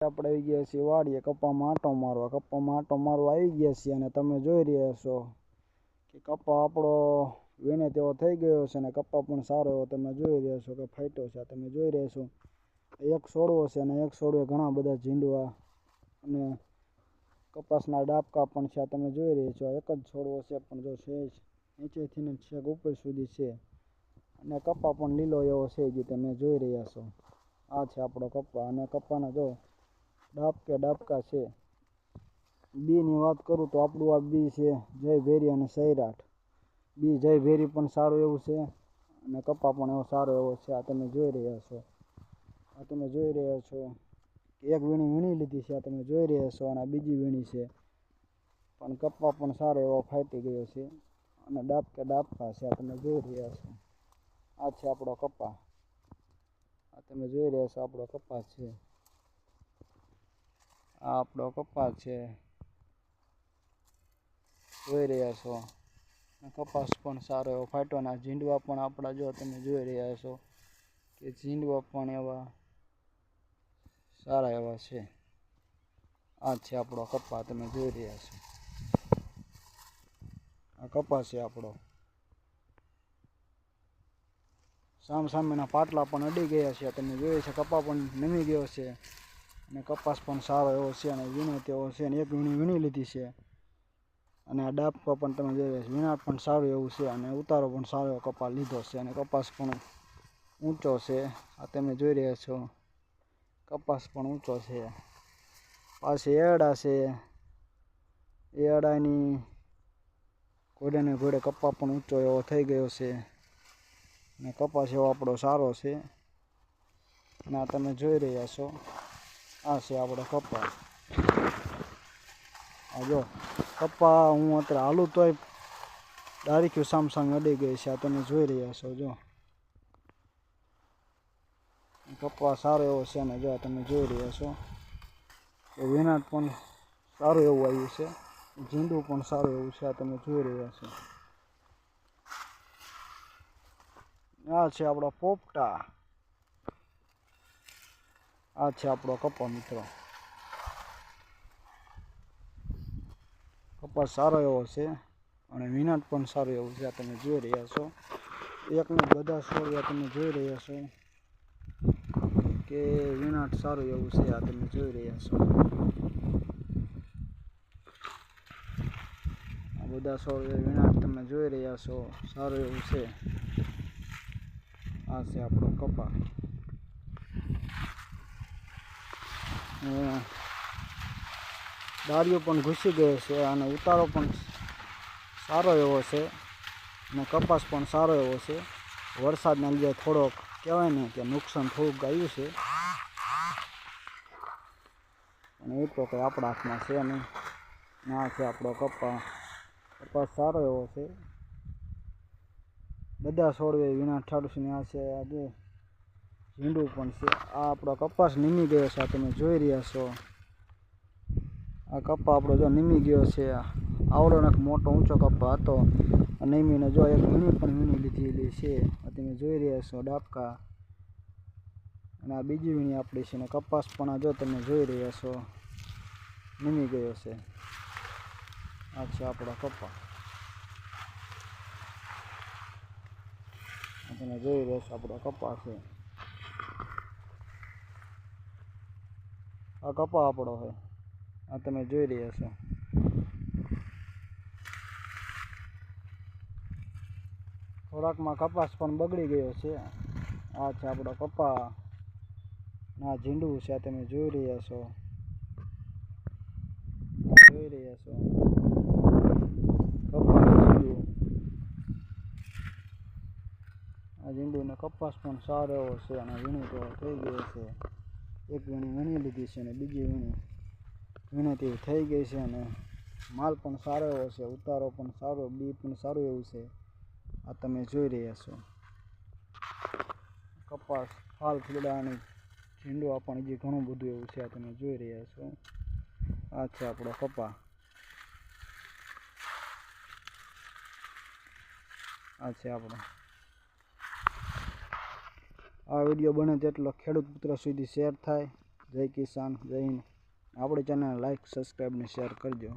આપણે આવી ગયા છીએ વાડીએ કપામાં આંટો મારવા. કપ્પામાં આંટો મારવા આવી ગયા છીએ અને તમે જોઈ રહ્યા છો કે કપા આપણો વીણે તેવો થઈ ગયો છે અને કપ્પા પણ સારો એવો તમે જોઈ રહ્યા છો કે ફાટ્યો છે. તમે જોઈ રહ્યા છો, એક છોડવો છે અને એક છોડવે ઘણા બધા ઝીંડવા અને કપાસના ડાબકા પણ છે. તમે જોઈ રહ્યા છો એક જ છોડવો છે, પણ જો છે નીચેથી ને છેક ઉપર સુધી છે અને કપા પણ લીલો એવો છે જે તમે જોઈ રહ્યા છો. આ છે આપણો કપ્પા અને કપાના જો ડાબકે ડાબકા છે. બીની વાત કરું તો આપણું આ બી છે, જય ભેરી અને સૈરાટ. બી જય ભેરી પણ સારું એવું છે અને કપા પણ એવો સારો એવો છે. આ તમે જોઈ રહ્યા છો. આ તમે જોઈ રહ્યા છો એક વીણી વીણી લીધી છે, આ તમે જોઈ રહ્યા છો અને આ બીજી વીણી છે. પણ કપા પણ સારો એવો ફાટી ગયો છે અને ડાબકે ડાબકા છે, આ તમે જોઈ રહ્યા છો. આ છે આપણો કપા. આ તમે જોઈ રહ્યા છો આપણો કપા છે. આ આપણો કપાસ છે. જોઈ રહ્યા છો. કપાસ પણ સારો એવો ફાટ્યો અને ઝીંડવા પણ આપણા જો તમે જોઈ રહ્યા છો કે ઝીંડવા પણ એવા સારા એવા છે. આ છે આપણો કપા તમે જોઈ રહ્યા છો. આ કપા છે આપણો સામ સામેના પાટલા પણ અડી ગયા છે. તમે જોઈએ છે, કપા પણ નમી ગયો છે. અને કપાસ પણ સારો એવો છે અને વીણો તેવો છે અને એક વીણી વીણી લીધી છે. અને આ ડાપકો પણ તમે જોઈ રહ્યા વીણાટ પણ સારું એવું છે અને ઉતારો પણ સારો એવો કપાસ લીધો છે અને કપાસ પણ ઊંચો છે. આ તમે જોઈ રહ્યા છો. કપાસ પણ ઊંચો છે. પાછી એડા છે. એડાની ઘોડે ને ઘોડે કપ્પા પણ ઊંચો એવો થઈ ગયો છે. અને કપાસ એવો આપણો સારો છે. અને આ તમે જોઈ રહ્યા છો. આ છે આપણો કપા આ જો કપા હું અત્યારે હાલું તોય ડારીખ્યું સામ અડી ગઈ છે, આ તમે જોઈ રહ્યા છો, જો. કપા સારો એવો છે અને જો તમે જોઈ રહ્યા છો. એ વિનાટ પણ સારું એવું આવ્યું છે. જીંડું પણ સારું એવું છે, આ તમે જોઈ રહ્યા છો. આ છે આપણા પોપટા. આ છે આપણો કપા મિત્રો. કપાસ સારો એવો છે અને વિનાટ પણ સારું એવું છે, આ તમે જોઈ રહ્યા છો. એકને બધા છોડ્યા તમે જોઈ રહ્યા છો કે વિનાટ સારું એવું છે, આ તમે જોઈ રહ્યા છો. આ બધા છોડ્યા વિનાટ તમે જોઈ રહ્યા છો, સારું એવું છે. આ છે આપણો કપા. ડાળીઓ પણ ઘૂસી ગયો છે અને ઉતારો પણ સારો એવો છે અને કપાસ પણ સારો એવો છે. વરસાદના લીધે થોડોક કહેવાય ને કે નુકસાન થોડુંક આવ્યું છે. અને એ તો કંઈ આપણા હાથમાં છે નહીં. ના છે આપણો કપાસ. કપાસ સારો એવો છે. બધા છોડવે વિના ઠાડુસીને આ છે આજે. ઝીંડું પણ છે. આ આપણો કપાસ નીમી ગયો છે, આ તમે જોઈ રહ્યા છો. આ કપા આપણો જો નીમી ગયો છે. આવડો નાખ મોટો ઊંચો કપ્પા હતો. નીમીને જો એક વીણી પણ વીણી લીધેલી છે. તમે જોઈ રહ્યા છો ડાબકા. અને આ બીજી વીણી આપણી છે ને કપાસ પણ આ જો તમે જોઈ રહ્યા છો, નીમી ગયો છે. આ છે આપણો કપા. તમે જોઈ રહ્યા છો આપણો કપ્પા છે. આ કપા આપણો છે. આ તમે જોઈ રહ્યા છો. ખોરાકમાં કપાસ પણ બગડી ગયો છે. આ છે આપણો કપા. ના ઝીંડું છે, આ તમે જોઈ રહ્યા છો. જોઈ રહ્યા છો. કપાસ ઝીંડું. આ ઝીંડુને કપાસ પણ સારો એવો છે અને ઝીણું તો થઈ ગયો છે. એક વીણી વીણી લીધી છે અને બીજી વીણી વીણીથી થઈ ગઈ છે અને માલ પણ સારો એવો છે, ઉતારો પણ સારો, બી પણ સારું એવું છે. આ તમે જોઈ રહ્યા છો. કપાસ, ફાલ, ફૂલડા અને ઝીંડવા પણ હજી ઘણું બધું એવું છે, આ તમે જોઈ રહ્યા છો. આ છે આપણો કપા. આ છે આપણો આ વીડિયો બને તેટલો ખેડૂત મિત્ર સુધી શેર થાય. જય કિસાન, જય હિન્દ. આપણી ચેનલ લાઈક સબસ્ક્રાઈબ ને શેર કરજો.